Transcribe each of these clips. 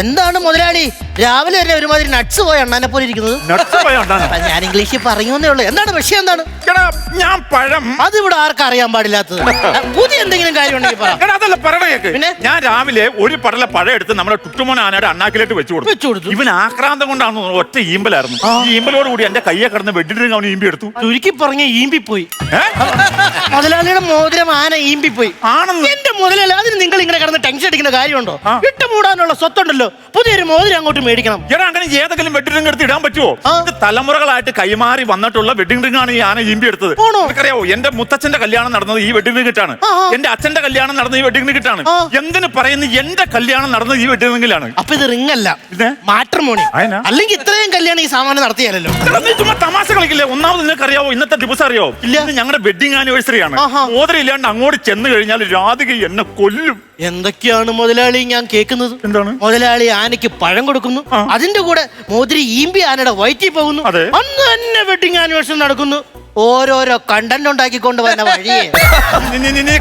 എന്താണ് മുതലാളി? രാവിലെ തന്നെ ഒരുമാതിരി നട്സ് പോയ അണ്ണാനെ പോലെ ഇരിക്കുന്നത്. നട്സ് പോയ ഞാൻ ഇംഗ്ലീഷിൽ പറയുന്നേ ഉള്ളൂ. എന്താണ് വിഷയം എന്താണ്? എടാ ഞാൻ പഴം. അതിവിടെ ആർക്കും അറിയാൻ പാടില്ലാത്തത്. ആ, പുതിയ എന്തെങ്കിലും കാര്യം ഉണ്ടെങ്കിൽ പറ. എടാ അതല്ല പറയണ കേക്ക്. പിന്നെ? ഞാൻ രാവിലെ ഒരു പടല പഴം എടുത്ത് നമ്മുടെ ടുട്ടുമോൻ ആനയുടെ അണ്ണാക്കിലേക്ക് വെച്ചു കൊടുത്തു. കൊടുത്തു കൊടുത്തു. ഇവൻ ആക്രാന്തം കൊണ്ടാണ് തോന്നുന്നു ഒറ്റ ഈമ്പലായിരുന്നു. ഈ ഈമ്പലോട് കൂടി എന്റെ കയ്യെ കിടന്ന് വെഡിട്ട് അവൻ ഈമ്പി എടുത്തു. ചുരുക്കി പറഞ്ഞ ഈമ്പി പോയി മുതലാളിയുടെ മോതിരം ആന ഈമ്പിപ്പോയി. ആണെന്ന്. എന്റെ മുതലാളി അതിന് നിങ്ങൾ ടെൻഷൻ അടിക്കുന്ന കാര്യമുണ്ടോ. ഇട്ടുമൂടാനുള്ള സ്വത്തുണ്ടല്ലോ. പുതിയൊരു മോതിരം അങ്ങോട്ട് മേടിക്കണം. എടാ അങ്ങനെ ഏതെങ്കിലും വെഡിങ് റിംഗ് എടുത്ത് ഇടാൻ പറ്റുമോ ഇത് തലമുറകളായിട്ട് കൈമാറി വന്നിട്ടുള്ള വെഡിങ് റിംഗ് ആണ് ഈ ആന ഇമ്പി എടുത്തത്? നിനക്കറിയാവോ എന്റെ മുത്തച്ഛന്റെ കല്യാണം നടന്നത് ഈ വെഡിങ് റിംഗ് ഇട്ടാണ്. എന്റെ അച്ഛന്റെ കല്യാണം നടന്നത് ഈ വെഡിങ് റിംഗ് ഇട്ടാണ്. എന്തിനു പറയുന്നു എന്റെ കല്യാണം നടന്നത് ഈ വെഡിങ് റിംഗിലാണ് അപ്പൊ ഇത് റിംഗ് അല്ല? മാട്രിമോണി? അല്ലെങ്കിൽ ഇത്രയും കല്യാണം ഈ സാമാനം നടത്തിയാലല്ലോ. ചുമ്മാ തമാശ കളിക്കില്ലേ? ഒന്നാമത് നിങ്ങൾക്ക് അറിയാവോ ഇന്നത്തെ ദിവസം അറിയാവോ? ഇല്ല. ഇന്ന് ഞങ്ങളുടെ വെഡിങ് ആനിവേഴ്സറി ആണ്. മോതിരം ഇല്ലാണ്ട് അങ്ങോട്ട് ചെന്ന് കഴിഞ്ഞാൽ രാധിക എന്നെ കൊല്ലും. എന്തൊക്കെയാണ് മുതലാളി ഞാൻ കേൾക്കുന്നത്. എന്താണ്? മുതലാളി ആനയ്ക്ക് പഴം കൊടുക്കുന്നു. ആ. അതിന്റെ കൂടെ മോതിരി ഈമ്പി ആനയുടെ വയറ്റിൽ പോകുന്നു. അതെ. അന്ന് തന്നെ വെഡിങ് ആനിവേഴ്സറി നടക്കുന്നു. ഓരോരോ കണ്ടന്റ് ഉണ്ടാക്കിക്കൊണ്ട് വന്ന വഴിയേ.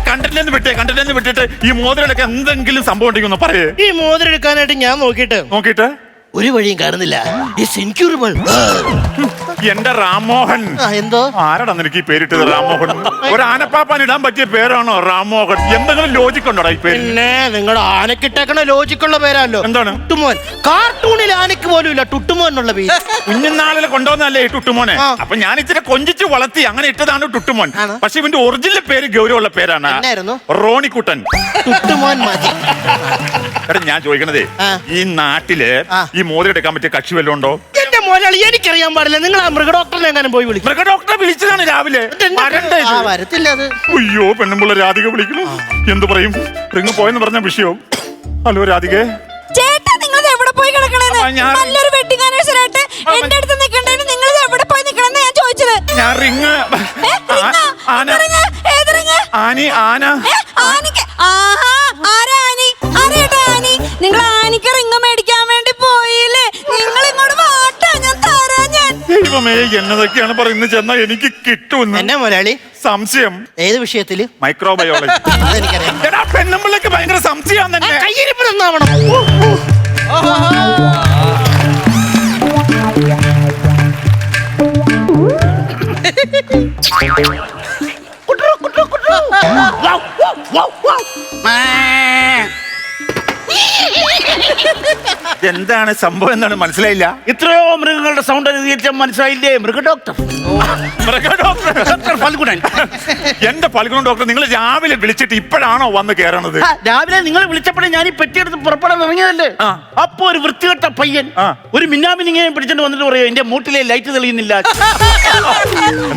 കണ്ടന്റ് വിട്ടേ കണ്ടന്റ് വിട്ടിട്ട് ഈ മോതിരടക്കം എന്തെങ്കിലും സംഭവം ഉണ്ടെങ്കിൽ ഒന്ന് പറയേ. ഈ മോതിരം എടുക്കാനായിട്ട് ഞാൻ നോക്കിയിട്ട്. നോക്കിയിട്ട്? ഒരു വഴിയും കാണുന്നില്ല എന്റെ രാമോഹൻ. എന്തോ? ആരാടാ നിനക്ക് ഈ പേരിട്ടത് രാമോഹൻ? ഒരു ആനപ്പാപ്പാൻ ഇടാൻ പറ്റിയ പേരാണോ രാമോഹൻ? എന്തെങ്കിലും ലോജിക് ഉണ്ടോടാ ഈ പേര് പിന്നെ നിങ്ങളുടെ ആനക്കിട്ടേക്കണ ലോജിക്കുള്ള പേരാണല്ലോ. എന്താണ്? ടുട്ടുമോൻ. കാർട്ടൂണിൽ ആനക്ക് പോലും ഇല്ല ടുട്ടുമോൻ എന്നുള്ള പേര്. കുഞ്ഞുനാളിൽ കൊണ്ടുവന്നല്ലേ ഈ ടുട്ടുമോനെ? ആ. അപ്പൊ ഞാൻ ഇച്ചിരി കൊഞ്ചിച്ച് വളർത്തി അങ്ങനെ ഇട്ടതാണ് ടുട്ടുമോൻ. ആണോ? പക്ഷെ ഇവന്റെ ഒറിജിനൽ പേര് ഗൗരവമുള്ള പേരാണ്. എന്നായിരുന്നു? റോണിക്കുട്ടൻ. ടുട്ടുമോൻ മതി. എടാ ഞാൻ ചോദിക്കണതേ ആ. ഈ നാട്ടിൽ ആ. ഈ മോതിരം എടുക്കാൻ പറ്റിയ കക്ഷി വല്ലതും ഉണ്ടോ? എന്റെ മോനാളി എനിക്കറിയാൻ പാടില്ല. നിങ്ങൾ ആ മൃഗ മൃഗഡോക്ടറിനെ എങ്ങനെ പോയി വിളിക്കും. മൃഗ ഡോക്ടറെ വിളിച്ചതാണ് രാവിലെ. വരണ്ടേ ഇത്? ആ വരത്തില്ല അത്. അയ്യോ പെണ്ണുമ്പുള്ള രാധിക വിളിക്കുന്നു. എന്തു പറയും? റിങ് പോയെന്ന് പറഞ്ഞ വിഷയവും ഹലോ രാധികേ. ചേട്ടാ നിങ്ങൾ എവിടെ പോയി കിടക്കണേന്ന്? ഞാൻ- നല്ലൊരു വെഡിങ് എന്റെ അടുത്ത് നിങ്ങൾ എവിടെ പോയി ഞാൻ ചോദിച്ചത്. ഞാൻ റിങ് ഏ? ആനി ആന ദൈവമേ എന്നതൊക്കെയാണ് പറയുന്നത് ചെന്നാ എനിക്ക് കിട്ടുമെന്ന് എന്നെ. മുതലാളി സംശയം. ഏത് വിഷയത്തിൽ? മൈക്രോബയോളജി അതെനിക്കറിയാം. എടാ പെണ്ണുമ്പിള്ളക്ക് ഭയങ്കര സംശയം തന്നെ. കയ്യിരിപ്പ് നന്നാവണം എന്താണ് സംഭവം എന്താണ് മനസ്സിലായില്ല. ഇത്രയോ മൃഗങ്ങളുടെ സൗണ്ട് അനുകരിച്ച മനസ്സിലായില്ലേ? മൃഗ ഡോക്ടർ മൃഗ ഡോക്ടർ ഡോക്ടർ ഫൽഗുണൻ എന്റെ പൽഗുണം ഡോക്ടർ നിങ്ങൾ രാവിലെ വിളിച്ചിട്ട് ഇപ്പോഴാണോ വന്ന് കേറണത് രാവിലെ നിങ്ങൾ വിളിച്ചപ്പോഴേ ഞാൻ ഈ പെട്ടിയെടുത്ത് പുറപ്പെടാൻ ഇറങ്ങിയതല്ലേ. അപ്പൊ ഒരു വൃത്തികെട്ട പയ്യൻ. ഒരു മിന്നാമിനിങ്ങനെ പിടിച്ചിട്ട് വന്നിട്ട് പറയോ എന്റെ മൂട്ടിലെ ലൈറ്റ് തെളിയുന്നില്ല.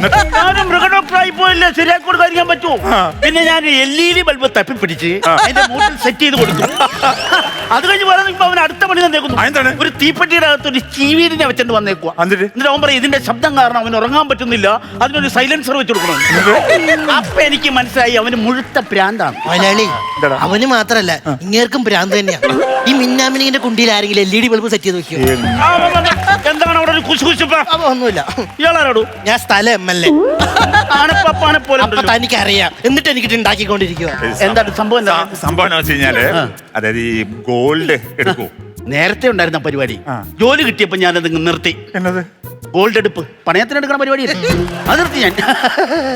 മൃഗ ഞാനും മൃഗ ഡോക്ടറായി പോയില്ലേ ശരിയാക്കി കൊടുക്കാതിരിക്കാൻ പറ്റുമോ. പിന്നെ ഞാൻ എൽ ഇ ഡി ബൾബ് തപ്പിപ്പിടിച്ച്. എന്റെ മൂട്ടിൽ സെറ്റ് ചെയ്ത് കൊടുത്തു. അത് കഴിഞ്ഞ് ഇപ്പൊ അവൻ അടുത്ത പണി തന്നേക്കുന്നു അതെന്താണ്? ഒരു തീപ്പെട്ടിയുടെ അകത്ത് ഒരു ചീവീടിനെ വെച്ചിട്ട് വന്നേക്കുക എന്നിട്ട്? എന്നിട്ട് അവൻ പറയും ഇതിന്റെ ശബ്ദം കാരണം അവന് ഉറങ്ങാൻ പറ്റുന്നില്ല. അതിനൊരു സൈലൻസർ വെച്ച് കൊടുക്കണം. അപ്പൊ എനിക്ക് മനസ്സിലായി അവന് മുഴുത്ത പ്രാന്താണ്. മലയാളി എന്താടാ? അവന് മാത്രല്ല ഇങ്ങേർക്കും ഭ്രാന്ത് തന്നെയാണ് ഈ മിന്നാമിനിന്റെ കുണ്ടിയിൽ ആരെങ്കിലും L E D bulb set ചെയ്ത് വെക്കോ ആ, ആ, ആ, എന്താണ് അവിടെ ഒരു കുശു കുശുപ്പ അപ്പൊ ഒന്നുമില്ല. ഇയാളാരോടു? ഞാൻ സ്ഥലം എം എൽ എ. ആനപ്പാപ്പാനെ പോലെ അപ്പൊ ഉണ്ടല്ലോ. തനിക്കറിയാം. എന്നിട്ട് എനിക്ക് ഉണ്ടാക്കിക്കൊണ്ടിരിക്കുക എന്താണ് സംഭവം എന്താ? സംഭവം എന്ന് വെച്ച് കഴിഞ്ഞാൽ അതായത് ഈ ഗോൾഡ് എടുക്കൂ. നേരത്തെ ഉണ്ടായിരുന്ന പരിപാടി. ആ. ജോലി കിട്ടിയപ്പോ ഞാൻ അത് നിർത്തി. എന്നത്? ഗോൾഡ് എടുപ്പ് പണയത്തിന് എടുക്കുന്ന പരിപാടി അത് നിർത്തി ഞാൻ.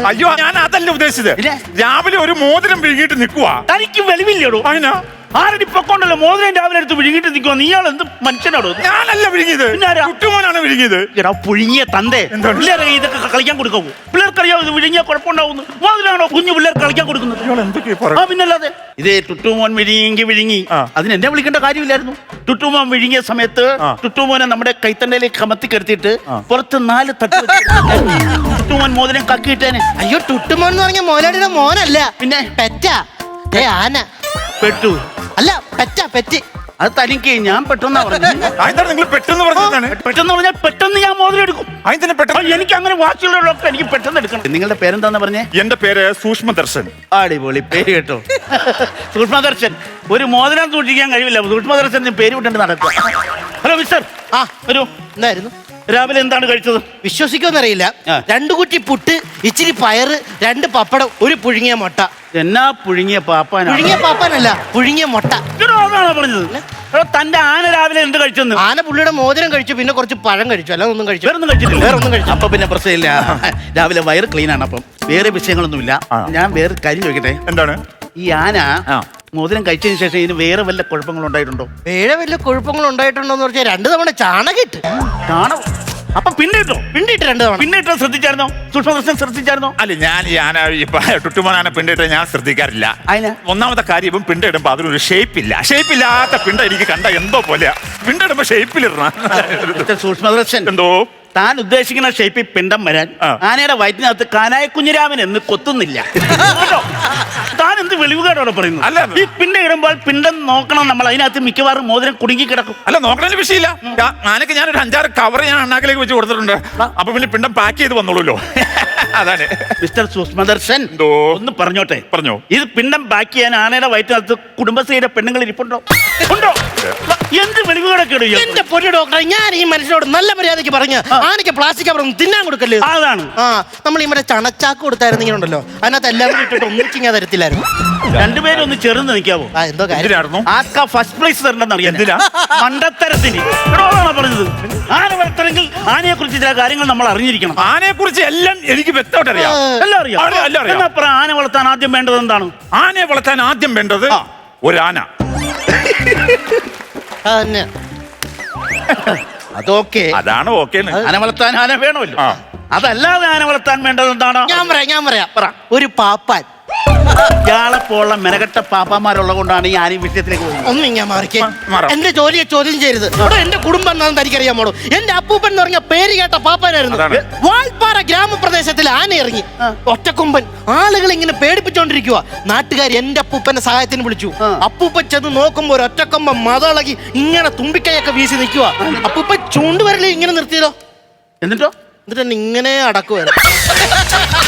അയ്യോ ഞാൻ അതല്ല ഉദ്ദേശിച്ചത്? രാവിലെ ഒരു മോതിരം വിഴുങ്ങിയിട്ട് നിൽക്കുവാ തനിക്ക് വെളിവില്ലടോ. അതിനാ? ആരടി പൊക്കോണ്ടല്ലോ മോതിരം രാവിലെ എടുത്ത് വിഴുങ്ങിട്ട് നിൽക്കുവാ നീ എന്ത് മനുഷ്യനാടോ ഞാനല്ല വിഴുങ്ങിയത്. പിന്നാരാ? ആരാ? കുട്ടുമോനാണ് വിഴുങ്ങിയത്. എടാ പുഴുങ്ങിയ തന്തേ. എന്താണ്? പിള്ളേരെ ഇതൊക്കെ കളിക്കാൻ കൊടുക്കാവൂ? പിള്ളേർക്കറിയാവൂ ഇത് വിഴുങ്ങിയ കുഴപ്പമുണ്ടാവുന്നു മോതിരാണോ കുഞ്ഞു പിള്ളേർക്ക് കളിക്കാൻ കൊടുക്കുന്നത്? ഇയാൾ എന്തൊക്കെയാ ആ പറയുന്നത്? പിന്നല്ലാതെ. ഇതേ ടുട്ടുമോൻ വിഴുങ്ങിയെങ്കിൽ വിഴുങ്ങി. ആ. അതിന് എന്നെ വിളിക്കേണ്ട കാര്യമില്ലായിരുന്നു. ടുട്ടുമോൻ വിഴുങ്ങിയ സമയത്ത് ആ. ടുട്ടുമോനെ നമ്മുടെ കൈത്തണ്ടയിലേക്ക് കമത്തി കിടത്തിയിട്ട് പുറത്ത് നാല് തട്ട് വെച്ച് ടുട്ടുമോൻ മോതിരം കക്കിയിട്ടേനെ. അയ്യോ ടുട്ടുമോൻ എന്ന് പറഞ്ഞ മോലാടിയുടെ മോനല്ല. പിന്നെ? പെറ്റാ. ഏ ആന. പെട്ടു. അല്ല പെറ്റ പെറ്റ്. അത് തനിക്ക് ഞാൻ പെട്ടെന്ന് പറഞ്ഞു. നിങ്ങൾ പെട്ടെന്ന് പറഞ്ഞതാണ്? പെട്ടെന്ന് പറഞ്ഞാൽ പെട്ടെന്ന് ഞാൻ മോതിരം എടുക്കും അതിന് പെട്ടെന്ന്? എനിക്ക് അങ്ങനെ വാശിയുള്ളതൊക്കെ എനിക്ക് പെട്ടെന്ന് എടുക്കണം. നിങ്ങളുടെ പേരെന്താന്ന് പറഞ്ഞേ? എന്റെ പേര് സൂക്ഷ്മ ദർശൻ. അടിപൊളി പേര് കേട്ടോ. സൂക്ഷ്മദർശൻ ഒരു മോതിരം സൂക്ഷിക്കാൻ കഴിയില്ല സൂക്ഷ്മ ദർശൻ പേര് വിട്ടിട്ട് നടക്കുക. Hello mister. ആ വരൂ. എന്തായിരുന്നു? രാവിലെ എന്താണ് കഴിച്ചത്? വിശ്വസിക്കുമെന്നറിയില്ല. രണ്ടു കുറ്റി പുട്ട് ഇച്ചിരി പയറ് രണ്ട് പപ്പടം ഒരു പുഴുങ്ങിയ മുട്ട. എന്നാ പുഴുങ്ങിയ പാപ്പാൻ പുഴുങ്ങിയ പാപ്പാനല്ല പുഴുങ്ങിയ മുട്ട. അതാണോ പറഞ്ഞത്? എടോ, തന്റെ ആന രാവിലെ എന്ത് കഴിച്ചെന്ന്? ആന പുള്ളിയുടെ മോതിരം കഴിച്ചു പിന്നെ കുറച്ച് പഴം കഴിച്ചു അല്ല ഒന്നും കഴിച്ചു വേറൊന്നും കഴിച്ചിട്ടില്ല. വേറെ ഒന്നും കഴിച്ചില്ല. അപ്പൊ പിന്നെ പ്രശ്നമില്ല. രാവിലെ വയറ് ക്ലീൻ ആണ് അപ്പം വേറെ വിഷയങ്ങളൊന്നുമില്ല. ഞാൻ വേറെ കാര്യം ചോദിക്കട്ടെ? എന്താണ്? ഈ ആന ആ. മോതിരം കഴിച്ചതിന് ശേഷം ഇതിന് വേറെ വല്ല കുഴപ്പങ്ങൾ ഉണ്ടായിട്ടുണ്ടോ? വേറെ വല്ല കുഴപ്പങ്ങൾ ഉണ്ടായിട്ടുണ്ടോന്ന് പറഞ്ഞാൽ രണ്ടു തവണ ചാണകിട്ട് കാണോ അപ്പൊ പിന്നെ ഇട്ടോ? പിണ്ടിട്ട് രണ്ടു തവണ. പിന്നെ ഇട്ടോ ശ്രദ്ധിച്ചായിരുന്നോ? സൂക്ഷ്മദർശനം ശ്രദ്ധിച്ചായിരുന്നോ? അല്ല ഞാൻ ഞാൻ ഇപ്പൊ ടുട്ടുമോനാന പിണ്ടിട്ട് ഞാൻ ശ്രദ്ധിക്കാറില്ല. അതിനാ? ഒന്നാമത്തെ കാര്യം ഇപ്പം പിണ്ടിടുമ്പോ അതിനൊരു ഷേപ്പ് ഇല്ല ഷേപ്പ് ഇല്ലാത്ത പിണ്ട എനിക്ക് കണ്ട എന്തോ പോലെയാ. പിണ്ടിടുമ്പോ ഷേപ്പിലിടണം. സൂക്ഷ്മദർശൻ. എന്തോ? താൻ ഉദ്ദേശിക്കുന്ന ഷേപ്പിൽ പിണ്ടം വരാൻ. ആനയുടെ വയറ്റിനകത്ത് കാനായ കുഞ്ഞിരാമൻ എന്ന് കൊത്തുന്നില്ല? താൻ എന്ത് വെളിവുകേടോടെ പറയുന്നു അല്ല. ഈ പിണ്ടം ഇടുമ്പോൾ പിണ്ടം നോക്കണം നമ്മൾ. അതിനകത്ത് മിക്കവാറും മോതിരം കുടുങ്ങി കിടക്കും അല്ല നോക്കണതിന് വിഷയമില്ല. ആനക്ക് ഞാൻ ഒരു അഞ്ചാറ് കവർ ഞാൻ അണ്ണാക്കിലേക്ക് വെച്ച് കൊടുത്തിട്ടുണ്ട്. അപ്പൊ പിന്നെ പിണ്ടം പാക്ക് ചെയ്ത് വന്നോളൂല്ലോ. അതാണ്. മിസ്റ്റർ സുസ്മദർശൻ ഒന്ന് പറഞ്ഞോട്ടെ? പറഞ്ഞോ. ഇത് പിണ്ടം പാക്ക് ചെയ്യാൻ ആനയുടെ വയറ്റിനകത്ത് കുടുംബശ്രീയുടെ പെണ്ണുങ്ങൾ ഇരിപ്പുണ്ടോ? ഉണ്ടോ? എന്ത് വെളിവുകളൊക്കെ എന്റെ പൊന്നു ഡോക്ടറെ ഞാൻ ഈ മനുഷ്യനോട് നല്ല മര്യാദയ്ക്ക് പറഞ്ഞ് ആനയ്ക്ക് പ്ലാസ്റ്റിക് അവർ തിന്നാൻ കൊടുക്കല്ലേ? അതാണ്. ആ നമ്മൾ ഈ മറ്റേ ചണച്ചാക്ക് കൊടുത്തായിരുന്നെങ്കിൽ ഉണ്ടല്ലോ. അതിനകത്ത് എല്ലാം കൂടി ഇട്ടിട്ട് ഒന്നിച്ചിങ്ങ തരത്തില്ലായിരുന്നു. രണ്ടുപേരും ഒന്ന് ചെറുന്ന് നിൽക്കാവോ? എന്തോ കാര്യം. എന്തിനായിരുന്നു? ഫസ്റ്റ് പ്ലേസ് തരണ്ടെന്ന് അറിയാം. എന്തിനാ? മണ്ടത്തരത്തിന്. പറഞ്ഞത്? ആന വളർത്തണമെങ്കിൽ ആനയെ കുറിച്ച് ചില കാര്യങ്ങൾ നമ്മൾ അറിഞ്ഞിരിക്കണം. ആനയെ കുറിച്ച് എല്ലാം എനിക്ക് വ്യക്തമായിട്ട് അറിയാം. എല്ലാം അറിയാം. എന്നാ പറ, ആന വളർത്താൻ ആദ്യം വേണ്ടത് എന്താണ്? ആനയെ വളർത്താൻ ആദ്യം വേണ്ടത് ആ. തന്നെ. അതൊക്കെ അതാണ് ഓക്കെ ആന വളർത്താൻ ആന വേണമല്ലോ. ആ. അതല്ലാതെ ആന വളർത്താൻ വേണ്ടത് എന്താണോ? ഞാൻ പറയാം ഞാൻ പറയാം. പറ. ഒരു പാപ്പാൻ. ഇയാളെ പോലുള്ള മെനകെട്ട പാപ്പാമാരുള്ളത് കൊണ്ടാണ് ഈ ആന ഈ വിഷയത്തിലേക്ക് പോകുന്നത് ഒന്നും ഞാൻ മാറിക്കേ. മാ- മാറാം. എന്റെ ജോലിയെ ചോദ്യം ചെയ്യരുത്. എടോ, എന്റെ കുടുംബം എന്താണെന്ന് തനിക്കറിയാമോടോ? എന്റെ അപ്പൂപ്പൻ എന്ന് പറഞ്ഞ പേര് കേട്ട പാപ്പാനായിരുന്നു. അതാണ്. വാൾപ്പാറ ഗ്രാമപ്രദേശത്തിൽ ആന ഇറങ്ങി ഒറ്റക്കൊമ്പൻ. ആളുകൾ ഇങ്ങനെ പേടിപ്പിച്ചോണ്ടിരിക്കുക നാട്ടുകാർ എന്റെ അപ്പൂപ്പന്റെ സഹായത്തിന് വിളിച്ചു. അപ്പൂപ്പൻ ചെന്ന് നോക്കുമ്പോ ഒരു ഒറ്റക്കൊമ്പൻ മതളകി ഇങ്ങനെ തുമ്പിക്കൈയൊക്കെ വീശി നിൽക്കുക അപ്പൂപ്പൻ ചൂണ്ടുവരലേ ഇങ്ങനെ നിർത്തിയതോ? എന്നിട്ടോ? എന്നിട്ട് ഇങ്ങനെ അടക്കുമായിരുന്നു